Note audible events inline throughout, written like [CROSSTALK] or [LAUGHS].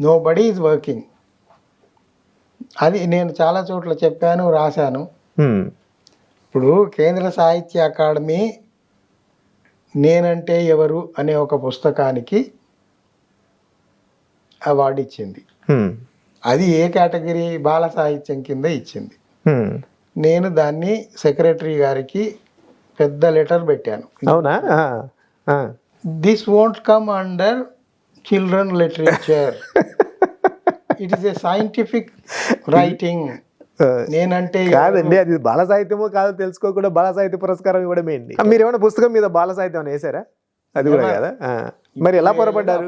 No body is working అది నేను చాలా చోట్ల చెప్పాను రాశాను హ్మ్. ఇప్పుడు కేంద్ర సాహిత్య అకాడమీ నేనంటే ఎవరు అనే ఒక పుస్తకానికి అవార్డు ఇచ్చింది హ్మ్. అది ఏ కేటగిరీ బాల సాహిత్యం కింద ఇచ్చింది హ్మ్. నేను దాన్ని సెక్రటరీ గారికి పెద్ద లెటర్ పెట్టాను అవునా. This won't come under children literature it is a scientific writing. నేనంటే కాదండి అది బాల సాహిత్యమో కాదో తెలుసుకోకుండా బాల సాహిత్య పురస్కారం ఇవ్వడం ఏంటి మీరు ఏమైనా పుస్తకం మీద బాల సాహిత్యం అని వేసారా అది కూడా కదా. మరి ఎలా పొరపడ్డారు.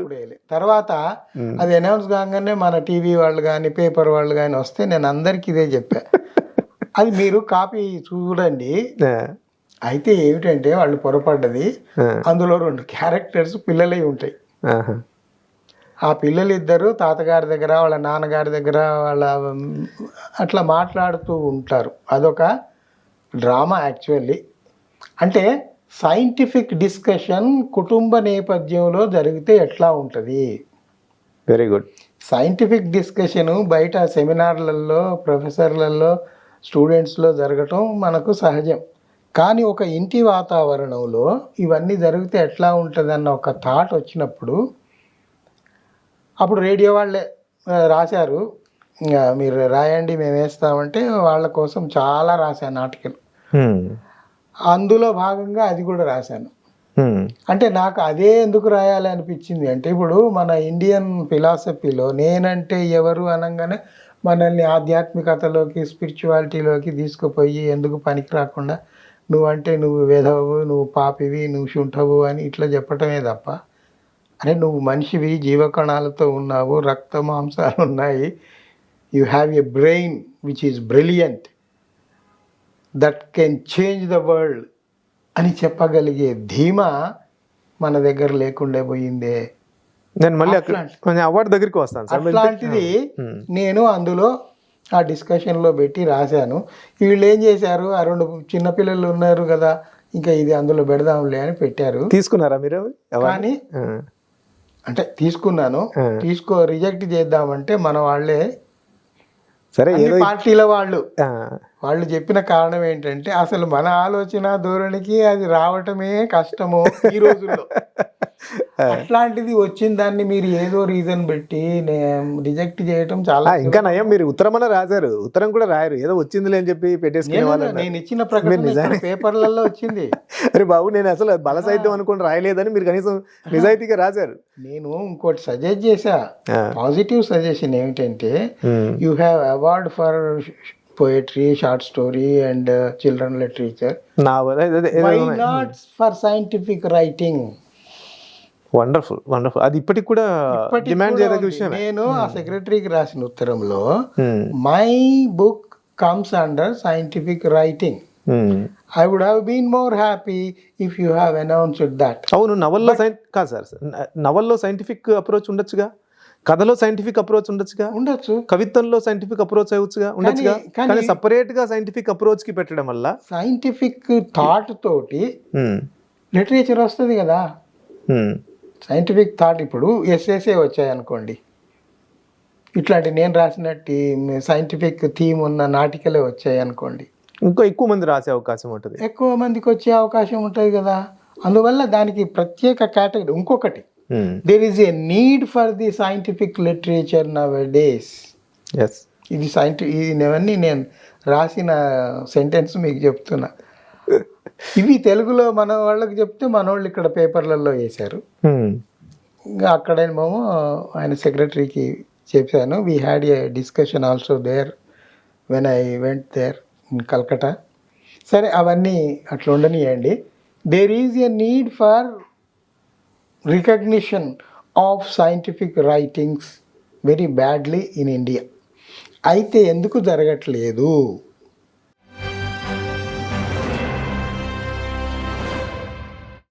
తర్వాత అది అనౌన్స్ కాగానే మన టీవీ వాళ్ళు కానీ పేపర్ వాళ్ళు కానీ వస్తే నేను అందరికి ఇదే చెప్పా [LAUGHS] అది మీరు కాపీ చూడండి. అయితే ఏమిటంటే వాళ్ళు పొరపడ్డది. అందులో రెండు క్యారెక్టర్స్ పిల్లలై ఉంటాయి. ఆ పిల్లలు ఇద్దరు తాతగారి దగ్గర వాళ్ళ నాన్నగారి దగ్గర వాళ్ళ అట్లా మాట్లాడుతూ ఉంటారు. అదొక డ్రామా యాక్చువల్లీ. అంటే సైంటిఫిక్ డిస్కషన్ కుటుంబ నేపథ్యంలో జరిగితే ఎట్లా ఉంటుంది? వెరీ గుడ్ సైంటిఫిక్ డిస్కషను బయట సెమినార్లలో ప్రొఫెసర్లలో స్టూడెంట్స్లో జరగటం మనకు సహజం. కానీ ఒక ఇంటి వాతావరణంలో ఇవన్నీ జరిగితే ఎట్లా ఉంటుంది అన్న ఒక థాట్ వచ్చినప్పుడు అప్పుడు రేడియో వాళ్ళే రాశారు మీరు రాయండి మేము వేస్తామంటే వాళ్ళ కోసం చాలా రాశాను ఆర్టికల్. అందులో భాగంగా అది కూడా రాశాను. అంటే నాకు అదే ఎందుకు రాయాలి అనిపించింది అంటే ఇప్పుడు మన ఇండియన్ ఫిలాసఫీలో నేనంటే ఎవరు అనగానే మనల్ని ఆధ్యాత్మికతలోకి స్పిరిచువాలిటీలోకి తీసుకుపోయి ఎందుకు పనికి రాకుండా నువ్వంటే నువ్వు వెధవు నువ్వు పాపివి నువ్వు శుంఠవు అని ఇట్లా చెప్పటమే తప్ప అరే నువ్వు మనిషివి జీవకణాలతో ఉన్నావు రక్త మాంసాలు ఉన్నాయి. You have a brain which is brilliant that can change the world అని చెప్పగలిగే ధీమా మన దగ్గర లేకుండా పోయిందే. నేను మళ్ళీ అవార్డు దగ్గరికి వస్తాను అట్లాంటిది. నేను అందులో ఆ డిస్కషన్లో పెట్టి రాశాను. వీళ్ళు ఏం చేశారు? ఆ రెండు చిన్నపిల్లలు ఉన్నారు కదా ఇంకా ఇది అందులో పెడదాంలే అని పెట్టారు. తీసుకున్నారా మీరు? కానీ. అంటే తీసుకున్నాను. తీసుకో రిజెక్ట్ చేద్దామంటే మన వాళ్ళే సరే ఏదో పార్టీల వాళ్ళు. వాళ్ళు చెప్పిన కారణం ఏంటంటే అసలు మన ఆలోచన ధోరణికి అది రావటమే కష్టము ఈ రోజుల్లో [LAUGHS] అట్లాంటిది వచ్చిన దాన్ని మీరు ఏదో రీజన్ పెట్టి రిజెక్ట్ చేయటం చాలా ఇంకా నయం మీరు ఉత్తరమన్న రాశారు. ఉత్తరం కూడా రాయరు. ఏదో వచ్చిందిలే అని చెప్పి పెట్టేసుకునే నేను- వాళ్ళు నేను ఇచ్చిన ప్రకటన పేపర్లలో వచ్చింది. [LAUGHS] అరే బాబు నేను అసలు బల సాహిత్యం అనుకుని రాయలేదని మీరు కనీసం నిజాయితీగా రాశారు. నేను ఇంకోటి సజెస్ట్ చేశా. పాజిటివ్ సజెషన్ ఏమిటంటే. You have award for poetry short story and children literature for scientific writing wonderful wonderful అది ఇప్పటికి కూడా డిమాండ్ చేయదగ్గ విషయం నేను ఆ సెక్రటరీకి రాసిన ఉత్తరంలో. My book comes under scientific writing. I would have been more happy if you have announced that అవును నవల్లో సైన్ కాదు సార్ నవల్లో సైంటిఫిక్ అప్రోచ్ ఉండొచ్చుగా? కథలో సైంటిఫిక్ అప్రోచ్ ఉండొచ్చుగా? ఉండొచ్చు. కవిత్వంలో సైంటిఫిక్ అప్రోచ్ అవ్వచ్చుగా? ఉండొచ్చుగా? కానీ- సపరేట్గా సైంటిఫిక్ అప్రోచ్కి పెట్టడం వల్ల? సైంటిఫిక్ థాట్ తోటి. లిటరేచర్ వస్తుంది కదా? ఉమ్. సైంటిఫిక్ థాట్ ఇప్పుడు ఎస్ఎస్ఏ వచ్చాయనుకోండి. ఇట్లాంటి నేను రాసినట్టు సైంటిఫిక్ థీమ్ ఉన్న నాటికలే వచ్చాయి అనుకోండి ఇంకో ఎక్కువ మంది రాసే అవకాశం ఉంటుంది. ఎక్కువ మందికి వచ్చే అవకాశం ఉంటుంది కదా. అందువల్ల దానికి ప్రత్యేక కేటగిరీ ఇంకొకటి. There is a need for the scientific literature nowadays yes ఇది సైంటి ఇవన్నీ నేను రాసిన సెంటెన్స్ మీకు చెప్తున్నా. ఇవి తెలుగులో మన వాళ్ళకి చెప్తే మన వాళ్ళు ఇక్కడ పేపర్లలో వేశారు. ఇంకా అక్కడేమో ఆయన సెక్రటరీకి చెప్పాను we had a discussion also there when I went there in Calcutta సరే అవన్నీ అట్లా ఉండనియండి. There is a need for recognition of scientific writings very badly in India అయితే ఎందుకు జరగట్లేదు?